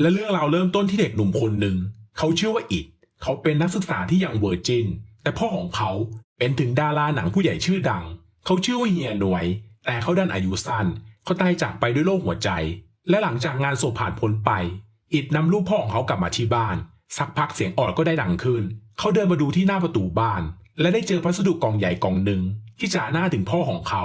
และเรื่องราวเริ่มต้นที่เด็กหนุ่มคนหนึ่ง เขาชื่อว่าอิดเขาเป็นนักศึกษาที่ยังเวอร์จิน แต่พ่อของเขาเป็นถึงดาราหนังผู้ใหญ่ชื่อดัง เขาชื่อว่าเฮียหน่วย แต่เขาดันอายุสั้น เขาตายจากไปด้วยโรคหัวใจ และหลังจากงานศพผ่านพ้นไป อิดนำรูปพ่อของเขากลับมาที่บ้าน สักพักเสียงออดก็ได้ดังขึ้น เขาเดินมาดูที่หน้าประตูบ้าน และได้เจอพัสดุกล่องใหญ่กล่องหนึ่งที่จ่าหน้าถึงพ่อของเขา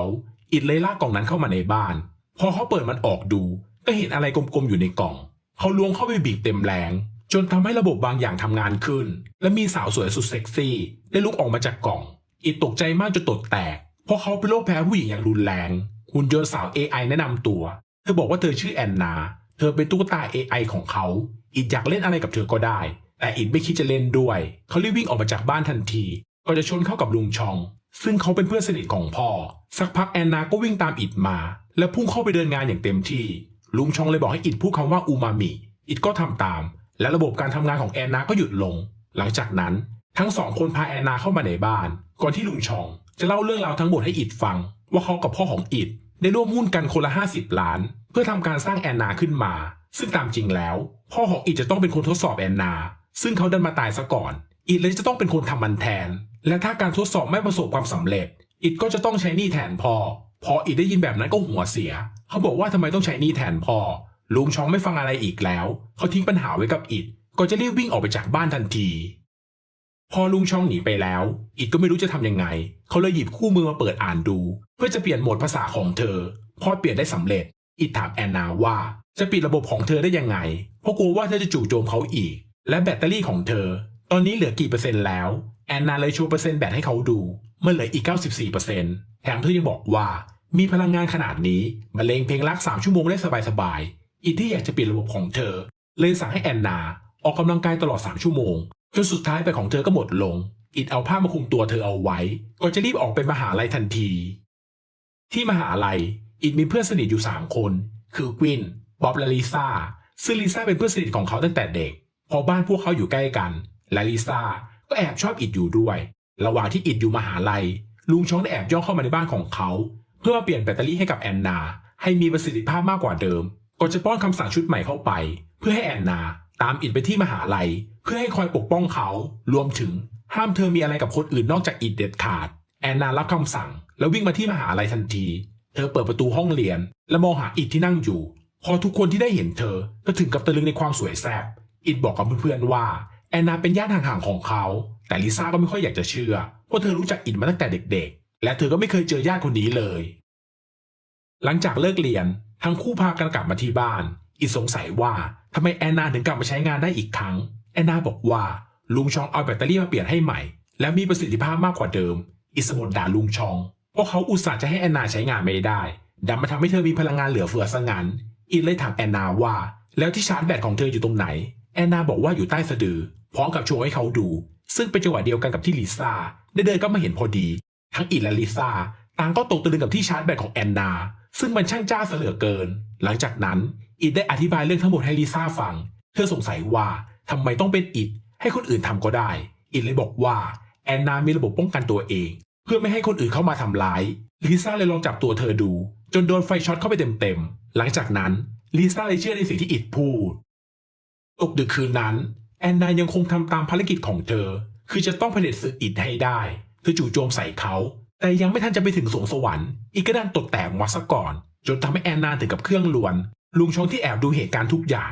อิดเลยลากกล่องนั้นเข้ามาในบ้าน พอเขาเปิดมันออกดู ก็เห็นอะไรกลมๆอยู่ในกล่อง เขาล้วงเข้าไปบีบเต็มแรง จนทำให้ระบบบางอย่างทำงานขึ้น และมีสาวสวยสุดเซ็กซี่ได้ลุกออกมาจากกล่อง อิดตกใจมากจนตดแตก เพราะเขาเป็นโรคแพ้ผู้หญิงอย่างรุนแรงหุ่นยนต์สาว AI แนะนำตัว เธอบอกว่าเธอชื่อแอนนา เธอเป็นตุ๊กตา AI ของเขา อิดอยากเล่นอะไรกับเธอก็ได้ แต่อิดไม่คิดจะเล่นด้วย เขารีบวิ่งออกมาจากบ้านทันที ก็จะชนเข้ากับลุงชอง ซึ่งเขาเป็นเพื่อนสนิทของพ่อ สักพักแอนนาก็วิ่งตามอิดมา และพุ่งเข้าไปเดินงานอย่างเต็มที่ ลุงชองเลยบอกให้อิดพูดคำว่าอูมามิอิดก็ทำตาม และระบบการทำงานของแอนนาก็หยุดลง หลังจากนั้นทั้งสองคนพาแอนนาเข้ามาในบ้าน ก่อนที่ลุงชอง จะเล่าเรื่องราวทั้งหมดให้อิดฟัง ว่าเขากับพ่อของอิดได้ร่วมหุ้นกันคนละ 50 ล้าน เพื่อทำการสร้างแอนนาขึ้นมา ซึ่งตามจริงแล้ว พ่อของอิดจะต้องเป็นคนทดสอบแอนนา ซึ่งเขาดันมาตายซะก่อน อิดเลยจะต้องเป็นคนทำมันแทน และถ้าการทดสอบไม่ประสบความสำเร็จ อิดก็จะต้องใช้หนี้แทนพ่อพออิดได้ยินแบบนั้นก็หัวเสีย เขาบอกว่าทำไมต้องใช้นี้แทนพ่อลุงชองไม่ฟังอะไรอีกแล้ว เขาทิ้งปัญหาไว้กับอิดก็จะรีบวิ่งออกไปจากบ้านทันที พอลุงช่องหนีไปแล้ว อิดก็ไม่รู้จะทำยังไง เขาเลยหยิบคู่มือมาเปิดอ่านดู เพื่อจะเปลี่ยนโหมดภาษาของเธอ พอเปลี่ยนได้สำเร็จ อิดถามแอนนาว่าจะปิดระบบของเธอได้ยังไง เพราะกลัวว่าเธอจะจู่โจมเขาอีก และแบตเตอรี่ของเธอ ตอนนี้เหลือกี่เปอร์เซ็นต์แล้ว แอนนาเลยโชว์เปอร์เซ็นต์แบตให้เขาดูเมื่อเหลืออีก 94%แถมเธอยังบอกว่า มีพลังงานขนาดนี้บรรเลงเพลงรักสามชั่วโมงได้สบายๆอิดที่อยากจะเปลี่ยนระบบของเธอ เลยสั่งให้แอนนา ออกกำลังกายตลอด3ชั่วโมงจนสุดท้ายไปของเธอก็หมดลง อิดเอาผ้ามาคุมตัวเธอเอาไว้ก่อนจะรีบออกไปมหาลัยทันที ที่มหาลัยอิดมีเพื่อนสนิทอยู่3คน คือกวินบ๊อบและลิซ่าซึ่งลิซ่าเป็นเพื่อนสนิทของเขาตั้งแต่เด็ก พอบ้านพวกเขาอยู่ใกล้กัน และลิซ่าก็แอบชอบอิดอยู่ด้วย ระหว่างที่อิดอยู่มหาลัย ลุงช้องได้แอบย่องเข้ามาในบ้านของเขา เพื่อมาเปลี่ยนแบตเตอรี่ให้กับแอนนา ให้มีประสิทธิภาพมากกว่าเดิมก่อนจะป้อนคำสั่งชุดใหม่เข้าไป เพื่อให้แอนนาตามอิดไปที่มหาลัย เพื่อให้คอยปกป้องเขา รวมถึงห้ามเธอมีอะไรกับคนอื่นนอกจากอิดเด็ดขาด แอนนารับคำสั่ง แล้ววิ่งมาที่มหาลัยทันที เธอเปิดประตูห้องเรียน และมองหาอิดที่นั่งอยู่ พอทุกคนที่ได้เห็นเธอก็ถึงกับตะลึงในความสวยแซ่บอิดบอกกับเพื่อนๆว่าแอนนาเป็นญาติห่างๆของเขา แต่ลิซ่าก็ไม่ค่อยอยากจะเชื่อเพราะเธอรู้จักอิดมาตั้งแต่เด็ก และเธอก็ไม่เคยเจอญาติคนนี้เลย หลังจากเลิกเรียนทั้งคู่พากันกลับมาที่บ้าน อิสงสัยว่าทำไมแอนนาถึงกลับมาใช้งานได้อีกครั้ง แอนนาบอกว่าลุงชองเอาแบตเตอรี่มาเปลี่ยนให้ใหม่ และมีประสิทธิภาพมากกว่าเดิม อิสบดด่าลุงชองเพราะเขาอุตส่าห์จะให้แอนนาใช้งานไม่ได้ดันมาทำให้เธอมีพลังงานเหลือเฟือซะงั้น อิดเลยถามแอนนาว่า แล้วที่ชาร์จแบตของเธออยู่ตรงไหน แอนนาบอกว่าอยู่ใต้สะดือพร้อมกับโชว์ให้เขาดู ซึ่งเป็นจังหวะเดียวกันกับที่ลิซ่าได้เดินก็มาเห็นพอดี ทั้งอิดและลิซ่าต่างก็ตกตะลึงกับที่ชาร์จแบตของแอนนา ซึ่งมันช่างจ้าเสลือเกิน หลังจากนั้นอิดได้อธิบายเรื่องทั้งหมดให้ลิซ่าฟัง เธอสงสัยว่าทำไมต้องเป็นอิดให้คนอื่นทำก็ได้ อิดเลยบอกว่าแอนนามีระบบป้องกันตัวเอง เพื่อไม่ให้คนอื่นเข้ามาทำร้ายลิซ่าเลยลองจับตัวเธอดู จนโดนไฟช็อตเข้าไปเต็มๆ หลังจากนั้นลิซ่าเลยเชื่อในสิ่งที่อิดพูดตกดึกคืนนั้น แอนนายังคงทำตามภารกิจของเธอ คือจะต้องเผด็จศึกอิดให้ได้ เธอจู่โจมใส่เขา แต่ยังไม่ทันจะไปถึงสวงสวรรค์อีกก็ดันตกแตกมาซะก่อน จนทำให้แอนนาถึงกับเครื่องลวน ลุงชองที่แอบดูเหตุการณ์ทุกอย่าง